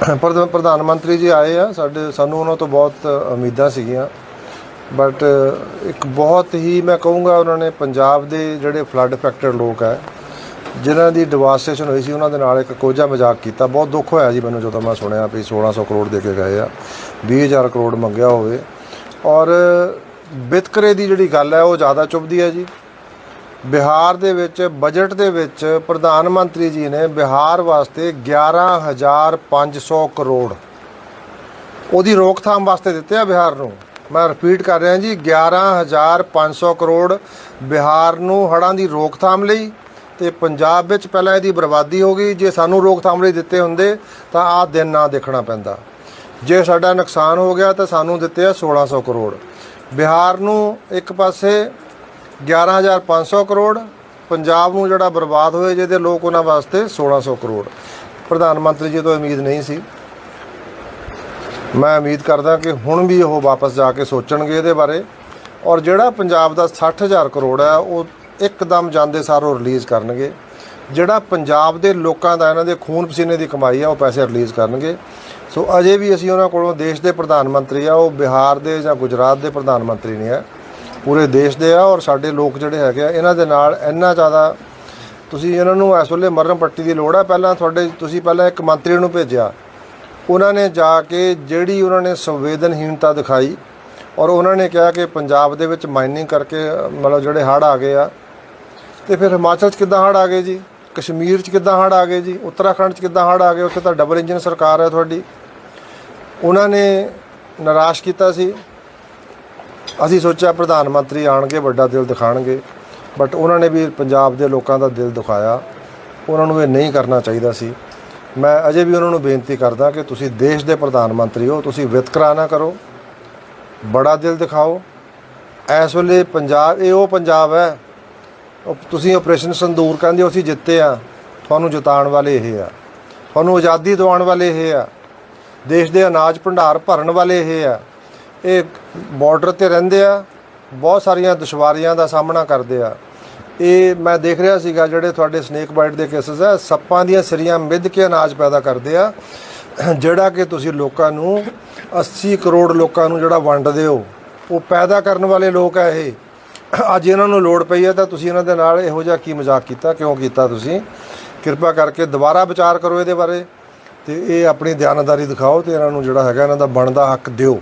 ਪ੍ਰਧ- ਪ੍ਰਧਾਨ ਮੰਤਰੀ ਜੀ ਆਏ ਆ, ਸਾਡੇ, ਸਾਨੂੰ ਉਹਨਾਂ ਤੋਂ ਬਹੁਤ ਉਮੀਦਾਂ ਸੀਗੀਆਂ। ਬਟ ਇੱਕ ਬਹੁਤ ਹੀ ਮੈਂ ਕਹੂੰਗਾ ਉਹਨਾਂ ਨੇ ਪੰਜਾਬ ਦੇ ਜਿਹੜੇ ਫਲੱਡ ਅਫੈਕਟਡ ਲੋਕ ਹੈ ਜਿਨ੍ਹਾਂ ਦੀ ਡਿਵਾਸਟੇਸ਼ਨ ਹੋਈ ਸੀ, ਉਹਨਾਂ ਦੇ ਨਾਲ ਇੱਕ ਕੋਝਾ ਮਜ਼ਾਕ ਕੀਤਾ। ਬਹੁਤ ਦੁੱਖ ਹੋਇਆ ਜੀ ਮੈਨੂੰ ਜਦੋਂ ਮੈਂ ਸੁਣਿਆ ਵੀ 1600 ਕਰੋੜ ਦੇ ਕੇ ਗਏ ਆ 20000 ਕਰੋੜ ਮੰਗਿਆ ਹੋਵੇ। ਔਰ ਵਿਤਕਰੇ ਦੀ ਜਿਹੜੀ ਗੱਲ ਹੈ ਉਹ ਜ਼ਿਆਦਾ ਚੁੱਭਦੀ ਹੈ ਜੀ। ਬਿਹਾਰ ਦੇ ਵਿੱਚ ਬਜਟ ਦੇ ਵਿੱਚ ਪ੍ਰਧਾਨ ਮੰਤਰੀ ਜੀ ਨੇ ਬਿਹਾਰ ਵਾਸਤੇ 11500 ਕਰੋੜ। ਉਹਦੀ ਰੋਕਥਾਮ ਵਾਸਤੇ ਦਿੱਤੇ ਆ ਬਿਹਾਰ ਨੂੰ। ਮੈਂ ਰਿਪੀਟ ਕਰ ਰਿਹਾ ਜੀ 11500 ਕਰੋੜ ਬਿਹਾਰ ਨੂੰ ਹੜ੍ਹਾਂ ਦੀ ਰੋਕਥਾਮ ਲਈ ਤੇ ਪੰਜਾਬ ਵਿੱਚ ਪਹਿਲਾਂ ਇਹਦੀ ਬਰਬਾਦੀ ਹੋ ਗਈ। ਜੇ ਸਾਨੂੰ ਰੋਕਥਾਮ ਲਈ ਦਿੱਤੇ ਹੁੰਦੇ ਤਾਂ ਆਹ ਦਿਨ ਨਾ ਦੇਖਣਾ ਪੈਂਦਾ। ਜੇ ਸਾਡਾ ਨੁਕਸਾਨ ਹੋ ਗਿਆ ਤਾਂ ਸਾਨੂੰ ਦਿੱਤੇ ਆ 1600 ਕਰੋੜ। ਬਿਹਾਰ ਨੂੰ ਇੱਕ ਪਾਸੇ 11500 ਕਰੋੜ, ਪੰਜਾਬ ਨੂੰ ਜਿਹੜਾ ਬਰਬਾਦ ਹੋਏ ਜਿਹਦੇ ਲੋਕ ਉਹਨਾਂ ਵਾਸਤੇ 1600 ਕਰੋੜ। ਪ੍ਰਧਾਨ ਮੰਤਰੀ ਜੀ ਤੋਂ ਉਮੀਦ ਨਹੀਂ ਸੀ। ਮੈਂ ਉਮੀਦ ਕਰਦਾ ਕਿ ਹੁਣ ਵੀ ਉਹ ਵਾਪਸ ਜਾ ਕੇ ਸੋਚਣਗੇ ਇਹਦੇ ਬਾਰੇ। ਔਰ ਜਿਹੜਾ ਪੰਜਾਬ ਦਾ 60000 ਕਰੋੜ ਹੈ, ਉਹ ਇੱਕਦਮ ਜਾਂਦੇ ਸਾਰ ਉਹ ਰਿਲੀਜ਼ ਕਰਨਗੇ। ਜਿਹੜਾ ਪੰਜਾਬ ਦੇ ਲੋਕਾਂ ਦਾ ਇਹਨਾਂ ਦੇ ਖੂਨ ਪਸੀਨੇ ਦੀ ਕਮਾਈ ਆ, ਉਹ ਪੈਸੇ ਰਿਲੀਜ਼ ਕਰਨਗੇ। ਸੋ ਅਜੇ ਵੀ ਅਸੀਂ ਉਹਨਾਂ ਕੋਲੋਂ ਦੇਸ਼ ਦੇ ਪ੍ਰਧਾਨ ਮੰਤਰੀ ਆ, ਉਹ ਬਿਹਾਰ ਦੇ ਜਾਂ ਗੁਜਰਾਤ ਦੇ ਪ੍ਰਧਾਨ ਮੰਤਰੀ ਨਹੀਂ ਹੈ ਪੂਰੇ ਦੇਸ਼ ਦੇ ਆ ਔਰ ਸਾਡੇ ਲੋਕ ਜਿਹੜੇ ਹੈਗੇ ਆ, ਇਹਨਾਂ ਦੇ ਨਾਲ ਇੰਨਾ ਜ਼ਿਆਦਾ ਤੁਸੀਂ ਇਹਨਾਂ ਨੂੰ ਇਸ ਵੇਲੇ ਮਰਨ ਪੱਟੀ ਦੀ ਲੋੜ ਆ। ਪਹਿਲਾਂ ਤੁਹਾਡੇ, ਤੁਸੀਂ ਪਹਿਲਾਂ ਇੱਕ ਮੰਤਰੀ ਨੂੰ ਭੇਜਿਆ। ਉਹਨਾਂ ਨੇ ਜਾ ਕੇ ਜਿਹੜੀ ਉਹਨਾਂ ਨੇ ਸੰਵੇਦਨਹੀਣਤਾ ਦਿਖਾਈ ਔਰ ਉਹਨਾਂ ਨੇ ਕਿਹਾ ਕਿ ਪੰਜਾਬ ਦੇ ਵਿੱਚ ਮਾਈਨਿੰਗ ਕਰਕੇ, ਮਤਲਬ ਜਿਹੜੇ ਹੜ੍ਹ ਆ ਗਏ ਆ। ਤੇ ਫਿਰ ਹਿਮਾਚਲ 'ਚ ਕਿੱਦਾਂ ਹੜ੍ਹ ਆ ਗਏ ਜੀ? ਕਸ਼ਮੀਰ 'ਚ ਕਿੱਦਾਂ ਹੜ੍ਹ ਆ ਗਏ ਜੀ? ਉੱਤਰਾਖੰਡ 'ਚ ਕਿੱਦਾਂ ਹੜ੍ਹ ਆ ਗਏ? ਉੱਥੇ ਤਾਂ ਡਬਲ ਇੰਜਨ ਸਰਕਾਰ ਹੈ ਤੁਹਾਡੀ। ਉਹਨਾਂ ਨੇ ਨਿਰਾਸ਼ ਕੀਤਾ ਸੀ। ਅਸੀਂ ਸੋਚਿਆ ਪ੍ਰਧਾਨ ਮੰਤਰੀ ਆਣਗੇ, ਵੱਡਾ ਦਿਲ ਦਿਖਾਣਗੇ ਬਟ ਉਹਨਾਂ ਨੇ ਵੀ ਪੰਜਾਬ ਦੇ ਲੋਕਾਂ ਦਾ ਦਿਲ ਦਿਖਾਇਆ। ਉਹਨਾਂ ਨੂੰ ਇਹ ਨਹੀਂ ਕਰਨਾ ਚਾਹੀਦਾ ਸੀ। ਮੈਂ ਅਜੇ ਵੀ ਉਹਨਾਂ ਨੂੰ ਬੇਨਤੀ ਕਰਦਾ ਕਿ ਤੁਸੀਂ ਦੇਸ਼ ਦੇ ਪ੍ਰਧਾਨ ਮੰਤਰੀ ਹੋ, ਤੁਸੀਂ ਵਿਤਕਰਾ ਨਾ ਕਰੋ, ਬੜਾ ਦਿਲ ਦਿਖਾਓ। ਇਸ ਵੇਲੇ ਪੰਜਾਬ, ਇਹ ਉਹ ਪੰਜਾਬ ਹੈ ਤੁਸੀਂ ਆਪਰੇਸ਼ਨ ਸੰਦੂਰ ਕਹਿੰਦੇ ਹੋ, ਅਸੀਂ ਜਿੱਤੇ ਆ ਤੁਹਾਨੂੰ ਜਿਤਾਉਣ ਵਾਲੇ ਇਹ ਆ। ਤੁਹਾਨੂੰ ਆਜ਼ਾਦੀ ਦਿਵਾਉਣ ਵਾਲੇ ਇਹ ਆ। ਦੇਸ਼ ਦੇ ਅਨਾਜ ਭੰਡਾਰ ਭਰਨ ਵਾਲੇ ਇਹ ਆ। ਇਹ ਬਾਰਡਰ ਤੇ ਰਹਿੰਦੇ ਆ, ਬਹੁਤ ਸਾਰੀਆਂ ਦੁਸ਼ਵਾਰੀਆਂ ਦਾ ਸਾਹਮਣਾ ਕਰਦੇ ਆ। ਇਹ ਮੈਂ ਦੇਖ ਰਿਹਾ ਸੀਗਾ ਜਿਹੜੇ ਤੁਹਾਡੇ ਸਨੇਕ ਬਾਈਟ ਦੇ ਕੇਸਸ ਆ, ਸੱਪਾਂ ਦੀਆਂ ਸਰੀਆਂ ਮਿੱਧ ਕੇ ਅਨਾਜ ਪੈਦਾ ਕਰਦੇ ਆ, ਜਿਹੜਾ ਕਿ ਤੁਸੀਂ ਲੋਕਾਂ ਨੂੰ 80 ਕਰੋੜ ਲੋਕਾਂ ਨੂੰ ਜਿਹੜਾ ਵੰਡਦੇ ਹੋ, ਉਹ ਪੈਦਾ ਕਰਨ ਵਾਲੇ ਲੋਕ ਆ ਇਹ। ਅੱਜ ਇਹਨਾਂ ਨੂੰ ਲੋੜ ਪਈ ਹੈ ਤਾਂ ਤੁਸੀਂ ਇਹਨਾਂ ਦੇ ਨਾਲ ਇਹੋ ਜਿਹਾ ਕੀ ਮਜ਼ਾਕ ਕੀਤਾ, ਕਿਉਂ ਕੀਤਾ ਤੁਸੀਂ? ਕਿਰਪਾ ਕਰਕੇ ਦੁਬਾਰਾ ਵਿਚਾਰ ਕਰੋ ਇਹਦੇ ਬਾਰੇ ਤੇ ਇਹ ਆਪਣੀ ਦਿਆਨਤਦਾਰੀ ਦਿਖਾਓ ਤੇ ਇਹਨਾਂ ਨੂੰ ਜਿਹੜਾ ਹੈਗਾ ਇਹਨਾਂ ਦਾ ਬਣਦਾ ਹੱਕ ਦਿਓ।